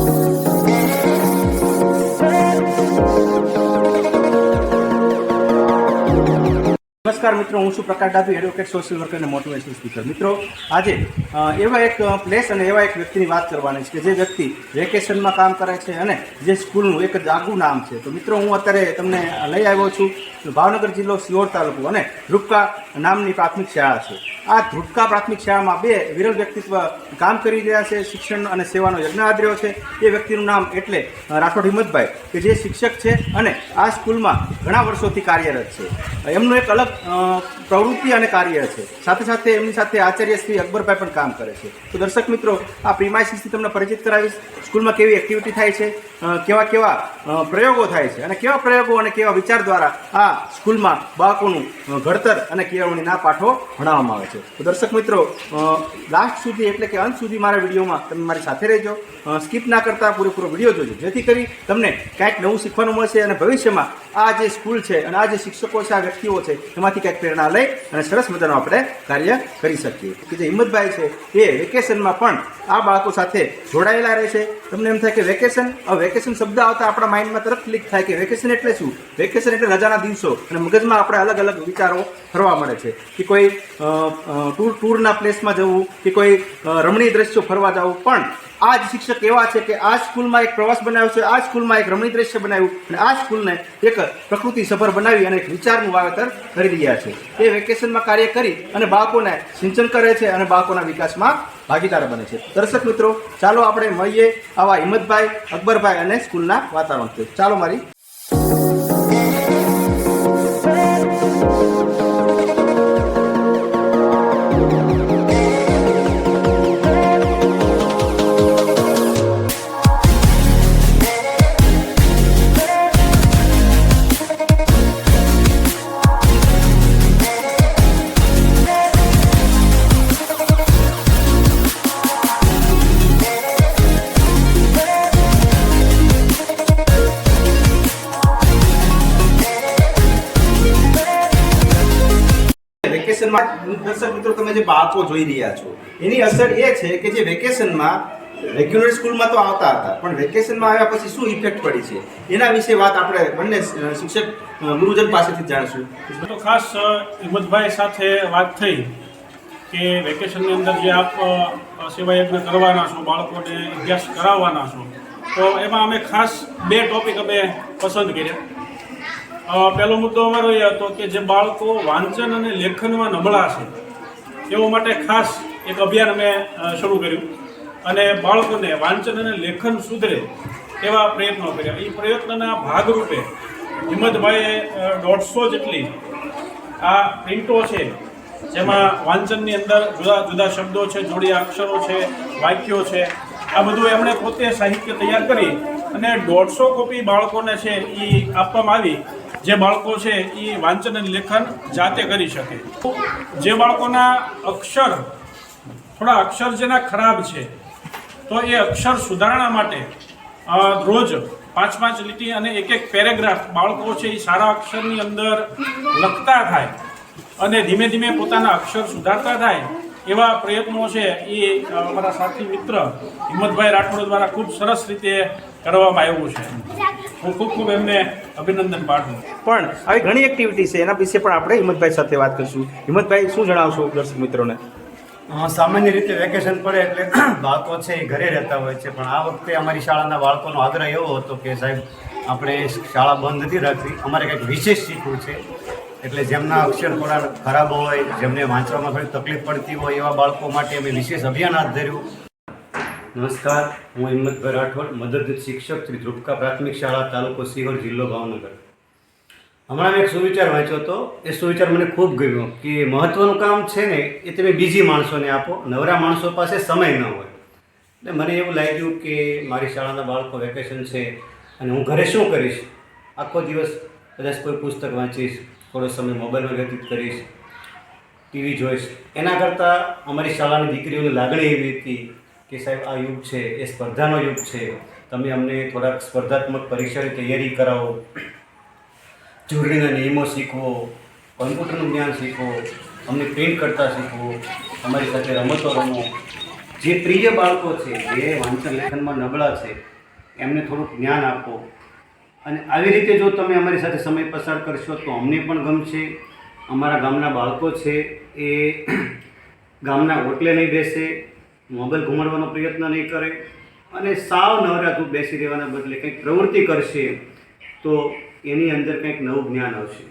Thank you. નમસ્કાર મિત્રો, હું છું Prakash Dabhi advocate social worker અને મોટિવેશનલ સ્પીકર મિત્રો, આજે એવા એક પ્લેસ અને એવા એક વ્યક્તિની વાત કરવાની છે કે જે વ્યક્તિ વેકેશનમાં કામ કરે છે અને જે સ્કૂલનું એક જાગુ નામ છે. તો મિત્રો, હું અત્યારે તમને લઈ આવ્યો છું ભાવનગર જિલ્લો સિહોર તાલુકો અને ધ્રુપકા નામની પ્રાથમિક શાળા છે. આ ધ્રુપકા પ્રાથમિક શાળામાં બે વિરલ વ્યક્તિત્વ કામ કરી રહ્યા છે, શિક્ષણ અને સેવાનો યજ્ઞ આદર્યો છે. એ વ્યક્તિનું નામ એટલે રાઠોડ હિંમતભાઈ, કે જે શિક્ષક છે અને આ સ્કૂલમાં ઘણા વર્ષોથી કાર્યરત છે. એમનું એક અલગ પ્રવૃત્તિ અને કાર્ય છે. સાથે સાથે એમની સાથે આચાર્ય શ્રી અકબરભાઈ પણ કામ કરે છે. તો દર્શક મિત્રો, આ પ્રિમાઇસીસથી તમને પરિચિત કરાવીશ. સ્કૂલમાં કેવી એક્ટિવિટી થાય છે કેવા કેવા પ્રયોગો થાય છે અને કેવા પ્રયોગો અને કેવા વિચાર દ્વારા આ સ્કૂલમાં બાળકોનું ઘડતર અને કેળવણીના પાઠો ભણાવવામાં આવે છે. તો દર્શક મિત્રો લાસ્ટ સુધી એટલે કે અંત સુધી મારા વિડીયોમાં તમે મારી સાથે રહેજો. સ્કીપ ના કરતા પૂરેપૂરો વીડિયો જોજો. જેથી કરી તમને કાંઈક નવું શીખવાનું મળશે અને ભવિષ્યમાં આ જે સ્કૂલ છે અને આ જે શિક્ષકો છે, આ વ્યક્તિઓ છે, એમાંથી કંઈક પ્રેરણા લઈ અને સરસ મજાનું આપણે કાર્ય કરી શકીએ. કે જે હિંમતભાઈ છે, એ વેકેશનમાં પણ આ બાળકો સાથે જોડાયેલા રહે છે. તમને એમ થાય કે વેકેશન આ વેકેશન શબ્દ આવતા આપણા માઇન્ડમાં તરફ ક્લિક થાય કે વેકેશન એટલે શું? વેકેશન એટલે રજાના દિવસો. અને મગજમાં આપણે અલગ અલગ વિચારો ફરવા મળે છે. કે કોઈ ટૂર, ટૂરના પ્લેસમાં જવું, કે કોઈ રમણીય દ્રશ્યો ફરવા જવું. પણ આ જ શિક્ષક એવા છે કે આ સ્કૂલમાં એક પ્રવાસ બનાવ્યો છે, આ સ્કૂલમાં એક રમણીય દ્રશ્ય બનાવ્યું અને આ સ્કૂલને એક પ્રકૃતિ સભર બનાવી અને એક વિચારનું વાવેતર કરી રહ્યા છે. એ વેકેશનમાં કાર્ય કરી અને બાળકોને સિંચન કરે છે અને બાળકોના વિકાસમાં ભાગીદાર બને છે. દર્શક મિત્રો, ચાલો આપણે મળીએ આવા હિંમતભાઈ, અકબરભાઈ અને સ્કૂલના વાતાવરણ ચાલો મારી બાળકો જોઈ રહ્યા છો. એની અસર એ છે કે જે વેકેશનમાં રેગ્યુલર સ્કૂલમાં તો આવતા હતા પણ વેકેશનમાં આવ્યા પછી શું ઇફેક્ટ પડી છે? એના વિશે વાત આપણે બંને શિક્ષક ગુરુજન પાસેથી જાણશું. તો ખાસ હિંમતભાઈ સાથે વાત થઈ કે વેકેશનની અંદર જે આપ અ, સેવા યજ્ઞ કરવાના છો બાળકોને અભ્યાસ કરાવવાના છો તો એમાં અમે ખાસ બે ટોપિક અમે પસંદ કર્યા. પહેલો મુદ્દો અમારો એ હતો કે જે બાળકો વાંચન અને લેખનમાં નબળા છે તેઓ માટે ખાસ એક અભિયાન અમે શરૂ કર્યું. અને બાળકોને વાંચન અને લેખન સુધરે એવા પ્રયત્નો કર્યા. એ પ્રયત્નના ભાગરૂપે હિંમતભાઈએ દોઢસો જેટલી આ પ્રિન્ટો છે, જેમાં વાંચનની અંદર જુદા જુદા શબ્દો છે, જોડી અક્ષરો છે, વાક્યો છે, આ બધું એમણે પોતે સાહિત્ય તૈયાર કરી અને દોઢસો કોપી બાળકોને છે એ આપવામાં આવી. જે બાળકો છે એ વાંચન અને લેખન જાતે કરી શકે. જે બાળકોના અક્ષર, થોડા અક્ષર જેના ખરાબ છે, તો એ અક્ષર સુધારણા માટે રોજ પાંચ પાંચ લીટી અને એક એક પેરેગ્રાફ બાળકો છે એ સારા અક્ષરની અંદર લખતા થાય અને ધીમે ધીમે પોતાના અક્ષર સુધારતા થાય એવા પ્રયત્નો છે એ અમારા સાથી મિત્ર હિંમતભાઈ રાઠોડ દ્વારા ખૂબ સરસ રીતે કરવામાં આવ્યું છે. હું ખૂબ ખૂબ એમને અભિનંદન પાઠવું પણ આવી ઘણી એક્ટિવિટી છે એના વિશે પણ આપણે હિંમતભાઈ સાથે વાત કરીશું. હિંમતભાઈ શું જણાવશો દર્શક મિત્રોને? સામાન્ય રીતે વેકેશન પડે એટલે બાળકો છે એ ઘરે રહેતા હોય છે પણ આ વખતે અમારી શાળાના બાળકોનો આગ્રહ એવો હતો કે સાહેબ આપણે શાળા બંધ નથી રાખવી. અમારે કંઈક વિશેષ શીખવું છે. એટલે જેમના અક્ષર થોડા ખરાબ હોય, જેમને વાંચવામાં થોડી તકલીફ પડતી હોય, એવા બાળકો માટે અમે વિશેષ અભિયાન હાથ ધર્યું. નમસ્કાર, હું હિંમતભાઈ રાઠોડ, મદદરૂપ શિક્ષક શ્રી ધ્રુપકા પ્રાથમિક શાળા, તાલુકો સિહોર જિલ્લો ભાવનગર. હમણાં મેં એક સુવિચાર વાંચ્યો હતો. એ સુવિચાર મને ખૂબ ગમ્યો કે મહત્ત્વનું કામ છે ને, એ તમે બીજી માણસોને આપો. નવરા માણસો પાસે સમય ન હોય. એટલે મને એવું લાગ્યું કે મારી શાળાના બાળકો વેકેશન છે અને હું ઘરે શું કરીશ? આખો દિવસ કદાચ કોઈ પુસ્તક વાંચીશ થોડો સમય મોબાઈલમાં વ્યતીત કરીશ ટીવી જોઈશ. એના કરતાં અમારી શાળાની દીકરીઓની લાગણી એવી હતી કે સાહેબ, આ યુગ છે, એ સ્પર્ધાનો યુગ છે. તમે અમને થોડાક સ્પર્ધાત્મક પરીક્ષાની તૈયારી કરાવો, જોડણીના નિયમો શીખવો, કોમ્પ્યુટરનું જ્ઞાન શીખવો, અમને પ્રિન્ટ કરતા શીખવો, અમારી સાથે રમતો રમો. જે પ્રિય બાળકો છે, જે વાંચન લેખનમાં નબળા છે, એમને થોડુંક જ્ઞાન આપો. અને આવી રીતે જો તમે અમારી સાથે સમય પસાર કરશો તો અમને પણ ગમશે. અમારા ગામના બાળકો છે એ ગામના હોટલે નહીં બેસે મોબાઈલ ઘુમાડવાનો પ્રયત્ન નહીં કરે અને સાવ નવરાતું બેસી રહેવાના બદલે કંઈક પ્રવૃત્તિ કરશે તો એની અંદર કંઈક નવું જ્ઞાન આવશે.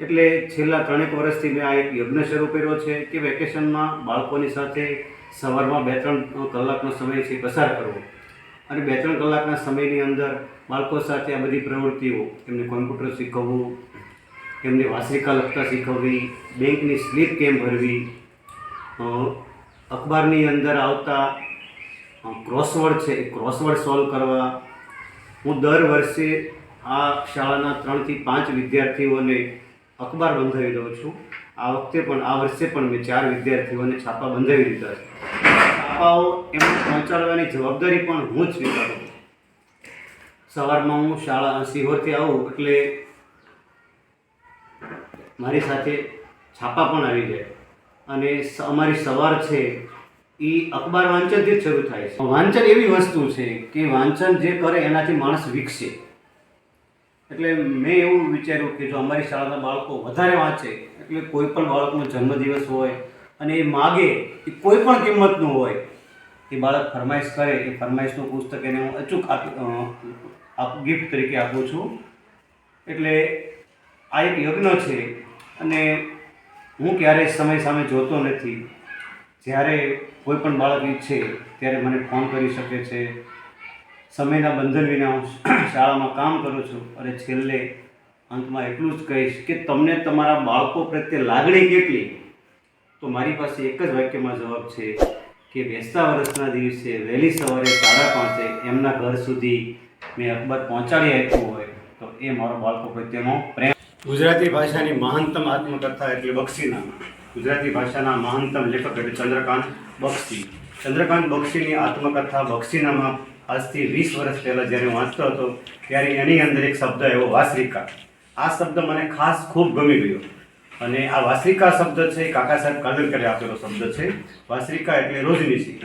એટલે છેલ્લા ત્રણેક વર્ષથી મેં આ એક યજ્ઞ શરૂ કર્યો છે કે વેકેશનમાં બાળકોની સાથે સવારમાં બે ત્રણ કલાકનો સમય છે પસાર કરવો. અને બે ત્રણ કલાકના સમયની અંદર બાળકો સાથે આ બધી પ્રવૃત્તિઓ, એમને કોમ્પ્યુટર શીખવવું, એમને વાસ્ત્રિકા લખતા શીખવવી, બેંકની સ્લીપ કેમ ભરવી અખબારની અંદર આવતા ક્રોસવર્ડ છે એ ક્રોસવર્ડ સોલ્વ કરવા. હું દર વર્ષે આ શાળાના ત્રણથી પાંચ વિદ્યાર્થીઓને અખબાર બંધાવી દઉં છું. આ વખતે પણ, આ વર્ષે પણ મેં ચાર વિદ્યાર્થીઓને છાપા બંધાવી દીધા છે. છાપાઓ એમને પહોંચાડવાની જવાબદારી પણ હું જ સ્વીકારું સવારમાં હું શાળા સિહોરથી આવું એટલે મારી સાથે છાપા પણ આવી જાય. અને અમારી સવાર છે એ અખબાર વાંચનથી જ શરૂ થાય છે. વાંચન એવી વસ્તુ છે કે વાંચન જે કરે એનાથી માણસ વિકસે. એટલે મેં એવું વિચાર્યું કે જો અમારી શાળાના બાળકો વધારે વાંચે, એટલે કોઈ પણ બાળકનો જન્મદિવસ હોય અને એ માગે એ કોઈ પણ કિંમતનું હોય, એ બાળક ફરમાઈશ કરે, એ ફરમાઈશનું પુસ્તક એને હું અચૂક આપી ગિફ્ટ તરીકે આપું છું. એટલે આ એક યજ્ઞ છે અને હું ક્યારેય સમય સામે જોતો નથી. જ્યારે કોઈ પણ બાળક ઈચ્છે, ત્યારે મને ફોન કરી શકે છે. સમયના બંધન વિના હું શાળામાં કામ કરું છું. અને છેલ્લે અંતમાં એટલું જ કહીશ કે તમને તમારા બાળકો પ્રત્યે લાગણી કેટલી? તો મારી પાસે એક જ વાક્યમાં જવાબ છે કે બેસતા વર્ષના દિવસે વહેલી સવારે સાડા પાંચે એમના ઘર સુધી મેં અખબાર પહોંચાડી આપ્યું હોય તો એ મારો બાળકો પ્રત્યેનો પ્રેમ. ગુજરાતી ભાષાની મહાનતમ આત્મકથા એટલે બક્ષીનામા. ગુજરાતી ભાષાના મહાનતમ લેખક એટલે ચંદ્રકાંત બક્ષી. ચંદ્રકાંત બક્ષીની આત્મકથા બક્ષીનામા આજથી વીસ વર્ષ પહેલાં જ્યારે હું વાંચતો હતો, ત્યારે એની અંદર એક શબ્દ એવો વાસરિકા. આ શબ્દ મને ખાસ ખૂબ ગમી ગયો. અને આ વાસરિકા શબ્દ છે કાકા સાહેબ કાદરકરે આપેલો શબ્દ છે. વાસરિકા એટલે રોજનીશી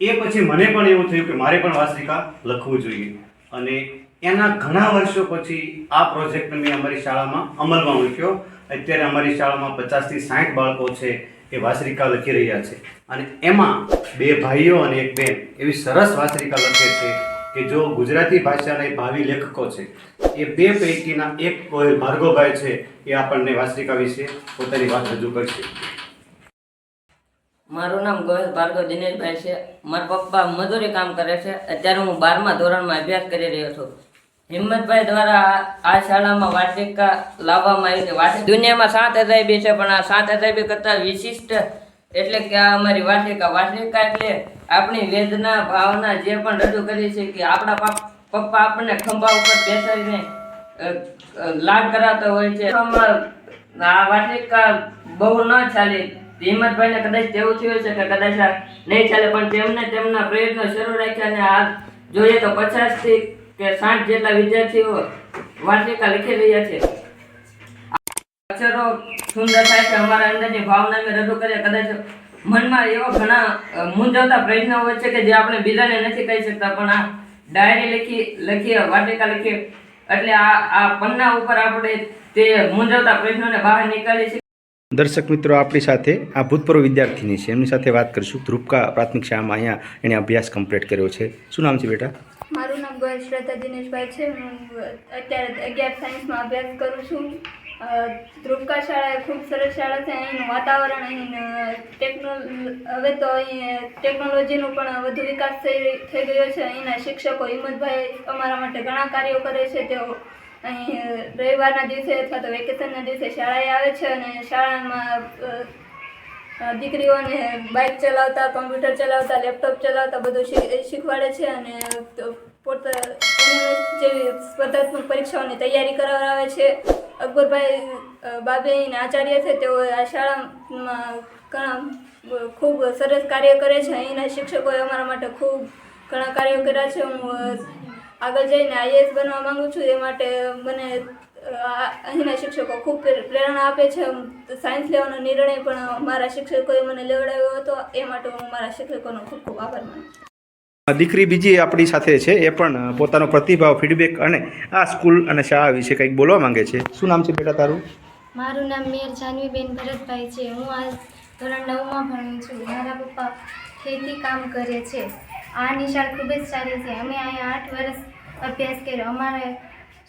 એ પછી મને પણ એવું થયું કે મારે પણ વાસરિકા લખવું જોઈએ. અને એના ઘણા વર્ષો પછી આ પ્રોજેક્ટ મેં અમારી શાળામાં અમલમાં મૂક્યો. અત્યારે અમારી શાળામાં પચાસથી સાઠ બાળકો છે, એ વાસરિકા લખી રહ્યા છે. અને એમાં બે ભાઈઓ અને એક બેન એવી સરસ વાસરિકા લખે છે. કે જો ગુજરાતી ભાષાના ભાવિ લેખકો છે, એ બે પૈકીના એક કોઈ માર્ગોભાઈ છે, એ આપણને વાસ્તિકા વિશે પોતાની વાત રજૂ કરશે. મારું નામ ગોહિલ ભાર્ગવ દિનેશભાઈ છે. મારા પપ્પા મજૂરી કામ કરે છે. અત્યારે હું બારમા ધોરણમાં અભ્યાસ કરી રહ્યો છું. હિંમતભાઈ દ્વારા આ- શાળામાં વાર્ષિકા લાવવામાં આવી છે. દુનિયામાં સાત અજાયબી છે, પણ આ સાત અજાયબી કરતાં વિશિષ્ટ એટલે કે આ અમારી વાર્ષિકા વાર્ષિકા એટલે આપણી વેદના ભાવના જે પણ રજૂ કરી છે કે આપણા પપ્પા આપણને ખંભા ઉપર બેસાડીને લાગ કરાવતા હોય છે. આ વાર્ષિકા બહુ ન ચાલી. હિંમતભાઈને કદાચ તેવું થયું છે કે કદાચ આ નહીં ચાલે, પણ તેમને તેમના પ્રયત્નો શરૂ રાખ્યા અને આ જોઈએ તો પચાસથી કે સાઠ જેટલા વિદ્યાર્થીઓ વાર્ષિકા લખી રહ્યા છે. અક્ષરો સુંદર થાય છે અમારા અંદરની ભાવના અમે રજૂ કરીએ. કદાચ મનમાં એવા ઘણા મૂંઝવતા પ્રશ્નો હોય છે કે જે આપણે બીજાને નથી કહી શકતા પણ આ ડાયરી લખી લખીએ વાટિકા લખીએ એટલે આ આ પન્ના ઉપર આપણે તે મૂંઝવતા પ્રશ્નોને બહાર નીકાળી શકીએ. દર્શક મિત્રો આપણી સાથે આ ભૂતપૂર્વ વિદ્યાર્થીની છે. એમની સાથે વાત કરીશું. ધ્રુપકા પ્રાથમિક શાળામાં અહીંયા એણે અભ્યાસ કમ્પ્લીટ કર્યો છે. શું નામ છે બેટા? મારું નામ ગોયલ શ્રદ્ધા દિનેશભાઈ છે. હું અત્યારે અગિયાર સાયન્સમાં અભ્યાસ કરું છું. ધ્રુવકા શાળા ખૂબ સરસ શાળા છે. અહીંનું વાતાવરણ, અહીં ટેકનોલ હવે તો અહીં ટેકનોલોજીનો પણ વધુ વિકાસ થઈ થઈ ગયો છે. અહીંના શિક્ષકો હિંમતભાઈ અમારા માટે ઘણા કાર્યો કરે છે. તેઓ અહીં રવિવારના દિવસે અથવા તો વેકેશનના દિવસે શાળાએ આવે છે અને શાળામાં દીકરીઓને બાઇક ચલાવતા કમ્પ્યુટર ચલાવતા લેપટોપ ચલાવતા બધું શીખવાડે છે અને પોતે સ્પર્ધાત્મક પરીક્ષાઓની તૈયારી કરાવડાવે છે. અકબરભાઈ અ, બાબેઈને આચાર્ય છે. તેઓ આ શાળામાં ઘણા ખૂબ સરસ કાર્ય કરે છે. અહીંના શિક્ષકોએ અમારા માટે ખૂબ ઘણા કાર્યો કર્યા છે. હું આગળ જઈને આઈએએસ બનવા માંગુ છું. એ માટે મને અહીંના શિક્ષકો ખૂબ પ્રેરણા આપે છે. સાયન્સ લેવાનો નિર્ણય પણ મારા શિક્ષકોએ મને લેવડાવ્યો હતો. એ માટે હું મારા શિક્ષકોનો ખૂબ ખૂબ આભાર માનું છું. દીકરી બીજી આપણી સાથે છે, એ પણ પોતાનો પ્રતિભાવ ફીડબેક અને આ સ્કૂલ અને શાળા વિશે કંઈક બોલવા માંગે છે. શું નામ છે બેટા તારું? મારું નામ મેયર જાનવીબેન ભરતભાઈ છે. હું આ ધોરણ નવમાં ભણું છું. મારા પપ્પા ખેતી કામ કરે છે. આ નિશાળ ખૂબ જ સારી છે. અમે અહીંયા આઠ વર્ષ અભ્યાસ કર્યો. અમારા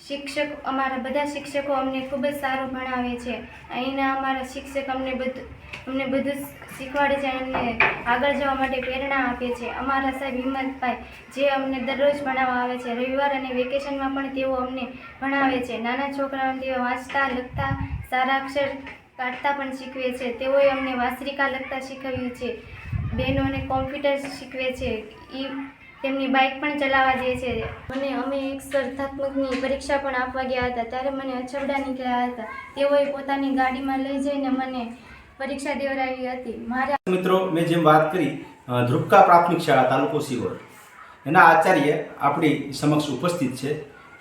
શિક્ષક, અમારા બધા શિક્ષકો અમને ખૂબ જ સારું ભણાવે છે. અહીંના અમારા શિક્ષક અમને બધું અમને બધું શીખવાડે છે અને આગળ જવા માટે પ્રેરણા આપે છે. અમારા સાહેબ હિંમતભાઈ, જે અમને દરરોજ ભણાવવા આવે છે. રવિવાર અને વેકેશનમાં પણ તેઓ અમને ભણાવે છે. નાના છોકરાઓને તેઓ વાંચતા, લખતા, સારા અક્ષર કાઢતા પણ શીખવે છે. તેઓએ અમને વાસરિકા લખતા શીખવ્યું છે. બહેનોને કોમ્પ્યુટર શીખવે છે. એ તેમની બાઇક પણ ચલાવવા દે છે. અને અમે એક સ્પર્ધાત્મકની પરીક્ષા પણ આપવા ગયા હતા. ત્યારે મને અછબડા નીકળ્યા હતા. તેઓએ પોતાની ગાડીમાં લઈ જઈને મને પરીક્ષા દેવરાવી હતી. મારા મિત્રો મેં જેમ વાત કરી ધ્રુપકા પ્રાથમિક શાળા તાલુકો સિહોર. એના આચાર્ય આપણી સમક્ષ ઉપસ્થિત છે.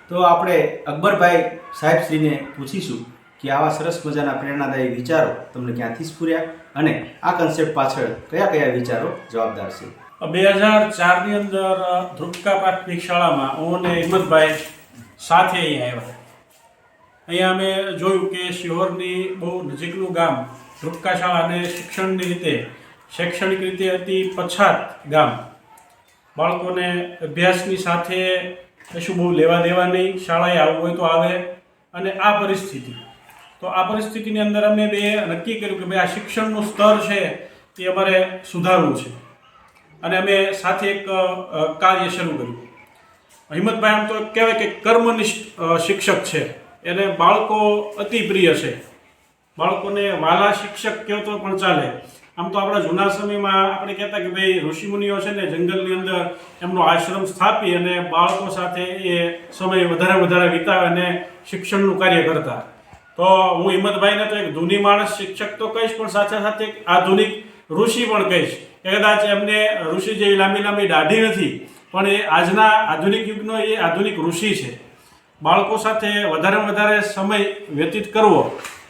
તો આપણે અકબરભાઈ સાહેબશ્રીને પૂછીશું કે આવા સરસ મજાના પ્રેરણાદાયી વિચારો તમને ક્યાંથી સ્ફૂર્યા અને આ કન્સેપ્ટ પાછળ કયા કયા વિચારો જવાબદાર છે? બે હજાર ચારની અંદર ધ્રુપકા પ્રાથમિક શાળામાં હું અને હિંમતભાઈ સાથે અહીંયા આવ્યા. અહીંયા અમે જોયું કે શિહોરની બહુ નજીકનું ગામ ધ્રુપકા શાળા અને શિક્ષણની રીતે, શૈક્ષણિક રીતે અતિ પછાત ગામ. બાળકોને અભ્યાસની સાથે કશું બહુ લેવા દેવા નહીં, શાળાએ આવવું હોય તો આવે અને આ પરિસ્થિતિ. તો આ પરિસ્થિતિની અંદર અમે બે નક્કી કર્યું કે ભાઈ આ શિક્ષણનું સ્તર છે એ અમારે સુધારવું છે. અને અમે સાથે એક કાર્ય શરૂ કર્યું. હિંમતભાઈ આમ તો કહેવાય કે કર્મનિષ્ઠ શિક્ષક છે. એને બાળકો અતિ પ્રિય છે. બાળકોને વાલા શિક્ષક કહો તો પણ ચાલે. આમ તો આપણા જૂના સમયમાં આપણે કહેતા કે ભાઈ ઋષિમુનિઓ છે ને જંગલની અંદર એમનો આશ્રમ સ્થાપી અને બાળકો સાથે એ સમય વધારે વધારે વિતાવે અને શિક્ષણનું કાર્ય કરતા. તો હું હિંમતભાઈને તો એક ધૂની માણસ શિક્ષક તો કહીશ, પણ સાથે સાથે આધુનિક ઋષિ પણ કહીશ કે કદાચ એમને ઋષિ જેવી લાંબી લાંબી દાઢી નથી, પણ એ આજના આધુનિક યુગનો એ આધુનિક ઋષિ છે. બાળકો સાથે વધારેમાં વધારે સમય વ્યતીત કરવો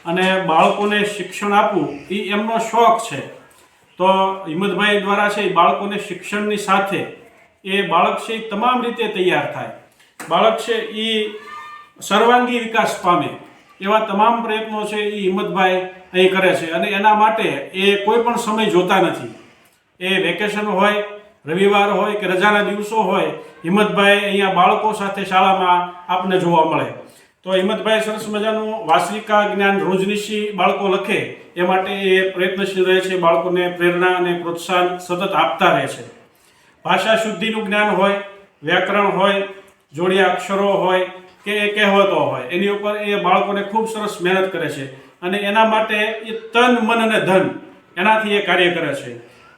અને બાળકોને શિક્ષણ આપવું એ એમનો શોખ છે. તો હિંમતભાઈ દ્વારા છે એ બાળકોને શિક્ષણની સાથે એ બાળક છે એ તમામ રીતે તૈયાર થાય. બાળક છે એ સર્વાંગી વિકાસ પામે એવા તમામ પ્રયત્નો છે એ હિંમતભાઈ અહીં કરે છે અને એના માટે એ કોઈ પણ સમય જોતા નથી. એ વેકેશન હોય, રવિવાર હોય કે રજાના દિવસો હોય, હિંમતભાઈ અહીંયા બાળકો સાથે શાળામાં આપને જોવા મળે. તો હિંમતભાઈ સરસ મજાનું વાસ્તવિકા જ્ઞાન રોજનીશી બાળકો લખે એ માટે એ પ્રયત્નશીલ રહે છે, બાળકોને પ્રેરણા અને પ્રોત્સાહન સતત આપતા રહે છે. ભાષા શુદ્ધિનું જ્ઞાન હોય, વ્યાકરણ હોય, જોડિયા અક્ષરો હોય કે એ કહેવતો હોય, એની ઉપર એ બાળકોને ખૂબ સરસ મહેનત કરે છે અને એના માટે એ તન, મન અને ધન એનાથી એ કાર્ય કરે છે.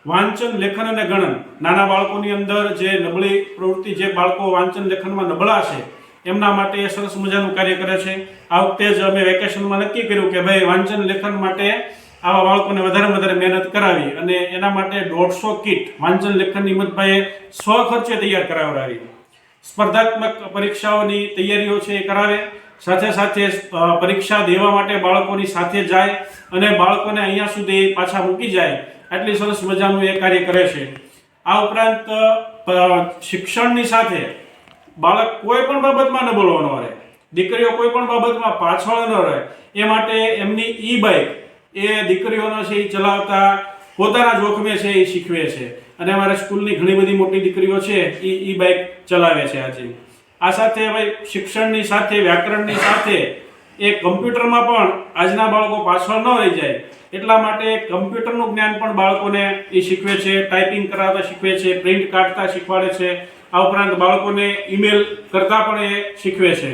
વાંચન, લેખન અને ગણન, નાના બાળકોની અંદર જે નબળી પ્રવૃત્તિ જે બાળકો વાંચન, લેખનમાં નબળા છે એમના માટે એ સરસ મજાનું કાર્ય કરે છે. આ વખતે જ અમે વેકેશનમાં નક્કી કર્યું કે ભાઈ વાંચન લેખન માટે આવા બાળકોને વધારે વધારે મહેનત કરાવી અને એના માટે દોઢસો કીટ વાંચન લેખનની હિંમતભાઈએ સ્વ ખર્ચે તૈયાર કરાવડાવી. સ્પર્ધાત્મક પરીક્ષાઓની તૈયારીઓ છે એ કરાવે. સાથે સાથે પરીક્ષા દેવા માટે બાળકોની સાથે જાય અને બાળકોને અહીંયા સુધી પાછા મૂકી જાય. આટલી સરસ મજાનું એ કાર્ય કરે છે. આ ઉપરાંત શિક્ષણની સાથે બાળક કોઈ પણ બાબતમાં ન બોલવાનો રહે દીકરીઓ કોઈ પણ બાબતમાં પાછળ ન રહે. એ માટે એમની ઈ બાઇક એ દીકરીઓનો છે એ ચલાવતા પોતાના જોખમે છે એ શીખવે છે. અને અમારા સ્કૂલની ઘણી બધી મોટી દીકરીઓ છે એ ઈ બાઇક ચલાવે છે આજે. આ સાથે ભાઈ શિક્ષણની સાથે, વ્યાકરણની સાથે એ કમ્પ્યુટરમાં પણ આજના બાળકો પાછળ ન રહી જાય. એટલા માટે કમ્પ્યુટરનું જ્ઞાન પણ બાળકોને એ શીખવે છે, ટાઈપિંગ કરાવતા શીખવે છે, પ્રિન્ટ કાઢતા શીખવાડે છે. આ ઉપરાંત બાળકોને ઈમેલ કરતાં પણ એ શીખવે છે.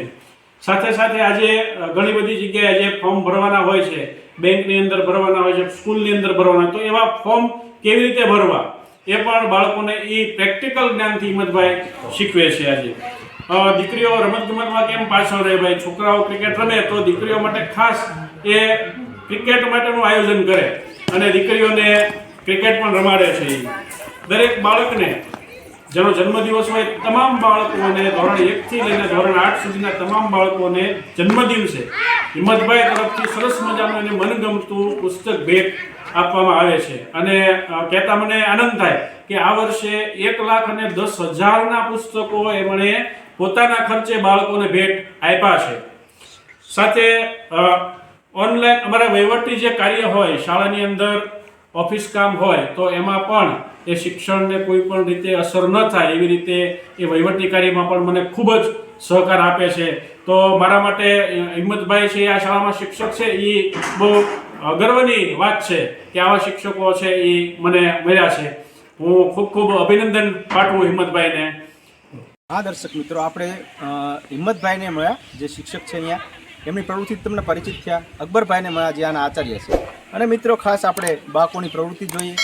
સાથે સાથે આજે ઘણી બધી જગ્યાએ જે ફોર્મ ભરવાના હોય છે. બેંકની અંદર ભરવાના હોય છે, સ્કૂલની અંદર ભરવાના તો એવા ફોર્મ કેવી રીતે ભરવા? એ પણ બાળકોને એ પ્રેક્ટિકલ જ્ઞાનથી હિંમતભાઈ શીખવે છે આજે. દીકરીઓ રમતગમતમાં કેમ પાછળ રહે ભાઈ? છોકરાઓ ક્રિકેટ રમે તો દીકરીઓ માટે ખાસ એ ક્રિકેટ માટેનું આયોજન કરે. અને દીકરીઓને ક્રિકેટ પણ રમાડે છે દરેક બાળકને જેનો જન્મદિવસ હોય તમામ બાળકોને ધોરણ એકથી લઈને ધોરણ આઠ સુધીના તમામ બાળકોને જન્મદિવસે હિંમતભાઈ તરફથી સરસ મજાનું એને મનગમતું પુસ્તક ભેટ આપવામાં આવે છે. અને કહેતા મને આનંદ થાય કે આ વર્ષે એક લાખ અને દસ હજારના પુસ્તકો એમણે પોતાના ખર્ચે બાળકોને ભેટ આપ્યા છે. સાથે ઓનલાઈન અમારા વહીવટી જે કાર્ય હોય, શાળાની અંદર ઓફિસ કામ હોય તો એમાં પણ એ શિક્ષણને કોઈ પણ રીતે અસર ન થાય એવી રીતે એ વહીવટી કાર્યમાં પણ મને ખૂબ જ સહકાર આપે છે. તો મારા માટે હિંમતભાઈ છે, આ શાળામાં શિક્ષક છે એ બહુ ગર્વની વાત છે કે આવા શિક્ષકો છે એ મને મળ્યા છે. હું ખૂબ ખૂબ અભિનંદન પાઠવું હિંમતભાઈને. હા, દર્શક મિત્રો, આપણે હિંમતભાઈને મળ્યા, જે શિક્ષક છે અહીંયા. એમની પ્રવૃત્તિ તમને પરિચિત થયા. અકબરભાઈને મળ્યા, જે આના આચાર્ય છે. અને મિત્રો, ખાસ આપણે બાળકોની પ્રવૃત્તિ જોઈએ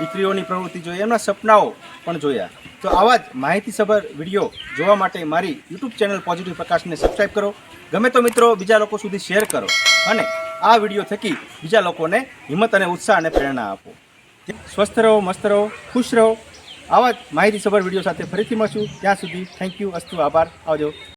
દીકરીઓની પ્રવૃત્તિ જોઈએ, એમના સપનાઓ પણ જોયા. તો આવા જ માહિતીસભર વીડિયો જોવા માટે મારી યુટ્યુબ ચેનલ પોઝિટિવ પ્રકાશને સબસ્ક્રાઈબ કરો. ગમે તો મિત્રો, બીજા લોકો સુધી શેર કરો અને આ વીડિયો થકી બીજા લોકોને હિંમત અને ઉત્સાહ અને પ્રેરણા આપો. સ્વસ્થ રહો, મસ્ત રહો, ખુશ રહો. આવા જ માહિતીસભર વીડિયો સાથે ફરીથી મળશું. ત્યાં સુધી થેન્ક યુ અસ્તુ, આભાર. આવજો.